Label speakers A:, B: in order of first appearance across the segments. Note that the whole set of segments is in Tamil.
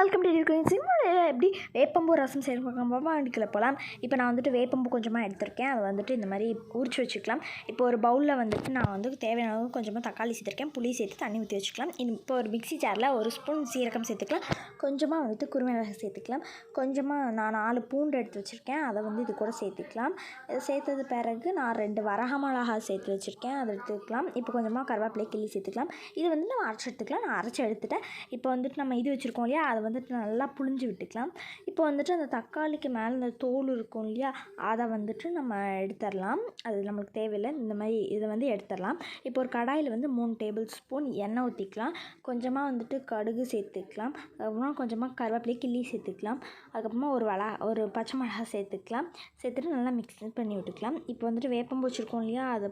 A: வெல்கம் டு இருக்கோம் சிம்மில் எப்படி வேப்பம்பூ ரசம் செய்யணும் அடிக்கல போகலாம் இப்போ நான் வந்துட்டு வேப்பம்பூ கொஞ்சமாக எடுத்திருக்கேன். அதை வந்துட்டு இந்த மாதிரி உரிச்சு வச்சுக்கலாம். இப்போ ஒரு பவுலில் வந்துட்டு நான் வந்து தேவையான அளவுக்கு கொஞ்சமாக தக்காளி சேர்த்துருக்கேன். புளி சேர்த்து தண்ணி ஊற்றி வச்சுக்கலாம். இப்போ ஒரு மிக்சி ஜாரில் ஒரு ஸ்பூன் சீரகம் சேர்த்துக்கலாம். கொஞ்சமாக வந்துட்டு குருமிளகம் சேர்த்துக்கலாம். கொஞ்சமாக நான் நாலு பூண்டு எடுத்து வச்சுருக்கேன். அதை வந்து இது கூட சேர்த்துக்கலாம். இதை சேர்த்தது பிறகு நான் ரெண்டு வரக மிளகா சேர்த்து வச்சுருக்கேன். அதை எடுத்துக்கலாம். இப்போ கொஞ்சமாக கருவேப்பிலை கிள்ளி சேர்த்துக்கலாம். இது வந்து நம்ம அரைச்சி எடுத்துக்கலாம். நான் அரைச்சி எடுத்துட்டேன். இப்போ வந்துட்டு நம்ம இது வச்சுருக்கோம் இல்லையா? அதை வந்துட்டு நல்லா புழிஞ்சு விட்டுக்கலாம். இப்போ வந்துட்டு அந்த தக்காளிக்கு மேலே அந்த தோல் இருக்கும் இல்லையா அதை வந்துட்டு நம்ம எடுத்துடலாம். அது நம்மளுக்கு தேவையில்லை இந்த மாதிரி இதை வந்து எடுத்துடலாம். இப்போ ஒரு கடாயில் வந்து மூணு டேபிள் ஸ்பூன் எண்ணெய் ஊற்றிக்கலாம் கொஞ்சமாக வந்துட்டு கடுகு சேர்த்துக்கலாம். அதுக்கப்புறம் கொஞ்சமாக கருவேப்பிலை கிள்ளி சேர்த்துக்கலாம். அதுக்கப்புறமா ஒரு வள ஒரு பச்சை மிளகா சேர்த்துக்கலாம். சேர்த்துட்டு நல்லா மிக்ஸ் பண்ணி விட்டுக்கலாம். இப்போ வந்துட்டு வேப்பம் வச்சுருக்கோம் இல்லையா அதை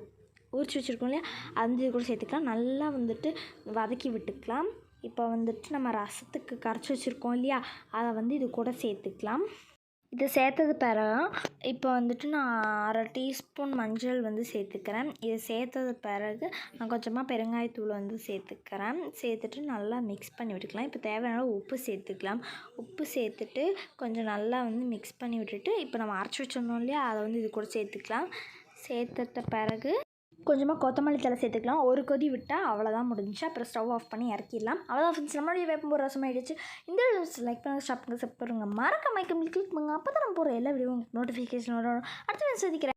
A: உரிச்சு வச்சுருக்கோம் இல்லையா அந்த இது கூட சேர்த்துக்கலாம். நல்லா வந்துட்டு வதக்கி விட்டுக்கலாம். இப்போ வந்துட்டு நம்ம ரசத்துக்கு கரைச்சி வச்சுருக்கோம் இல்லையா? அதை வந்து இது கூட சேர்த்துக்கலாம். இதை சேர்த்தது பிறகு இப்போ வந்துட்டு நான் அரை டீஸ்பூன் மஞ்சள் வந்து சேர்த்துக்கிறேன். இதை சேர்த்தது பிறகு நான் கொஞ்சமாக பெருங்காயத்தூள் வந்து சேர்த்துக்கிறேன். சேர்த்துட்டு நல்லா மிக்ஸ் பண்ணி விட்டுக்கலாம். இப்போ தேவையான உப்பு சேர்த்துக்கலாம். உப்பு சேர்த்துட்டு கொஞ்சம் நல்லா வந்து மிக்ஸ் பண்ணி விட்டுட்டு இப்போ நம்ம அரைச்சி வச்சுருந்தோம் இல்லையா? அதை வந்து இது கூட சேர்த்துக்கலாம். சேர்த்துட்ட பிறகு கொஞ்சமாக கொத்தமல்லி தலை சேர்த்துக்கலாம். ஒரு கொதி விட்டால் அவ்வளோதான் முடிஞ்சுச்சு. அப்புறம் ஸ்டவ் ஆஃப் பண்ணி இறக்கிடலாம். அவ்வளோதான் ஃப்ரெண்ட்ஸ் நம்மளுடைய வேப்பம்பூ ரசம் ஆகிடுச்சு இந்த லைக் பண்ணுங்க ஷாப் பண்ணுங்க சப் பண்ணுங்க. மறக்க மைக்கம் கிளிக் பண்ணுங்க. அப்போ தான் நம்ம போகிற எல்லா வீடியோ நோட்டிஃபிகேஷன் வரும். அடுத்த சந்திக்கிறேன்.